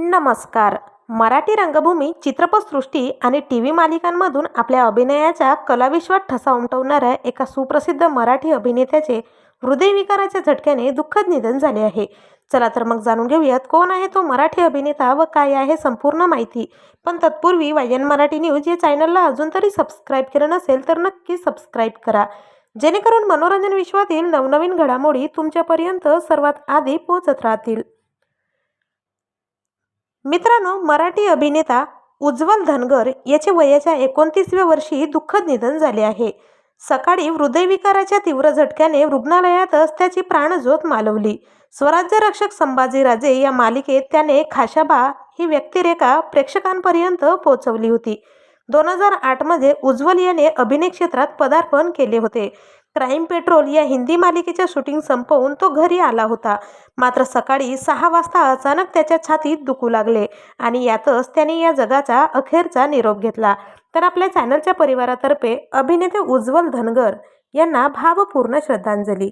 नमस्कार. मराठी रंगभूमी चित्रपटसृष्टी आणि टी व्ही मालिकांमधून आपल्या अभिनयाच्या कलाविश्वात ठसा उमटवणाऱ्या एका सुप्रसिद्ध मराठी अभिनेत्याचे हृदयविकाराच्या झटक्याने दुःखद निधन झाले आहे. चला तर मग जाणून घेऊयात कोण आहे तो मराठी अभिनेता व काय आहे संपूर्ण माहिती. पण तत्पूर्वी वायन मराठी न्यूज या चॅनलला अजून तरी सबस्क्राईब केलं नसेल तर नक्की सबस्क्राईब करा. जेणेकरून मनोरंजन विश्वातील नवनवीन घडामोडी तुमच्यापर्यंत सर्वात आधी पोहोचत राहतील. मित्रांनो मराठी अभिनेता उज्ज्वल धनगर याचे वयाच्या एकोणतीसव्या वर्षी दुःखद निधन झाले आहे. सकाळी हृदयविकाराच्या तीव्र झटक्याने रुग्णालयातच त्याची प्राणज्योत मालवली. स्वराज्य रक्षक संभाजीराजे या मालिकेत त्याने खाशाबा ही व्यक्तिरेखा प्रेक्षकांपर्यंत पोहोचवली होती. दोन हजार आठमध्ये उज्ज्वल याने अभिनय क्षेत्रात पदार्पण केले होते. क्राईम पेट्रोल या हिंदी मालिकेच्या शूटिंग संपवून तो घरी आला होता. मात्र सकाळी सहा वाजता अचानक त्याच्या छातीत दुखू लागले आणि यातच त्याने या जगाचा अखेरचा निरोप घेतला. तर आपल्या चॅनलच्या परिवारातर्फे अभिनेते उज्ज्वल धनगर यांना भावपूर्ण श्रद्धांजली.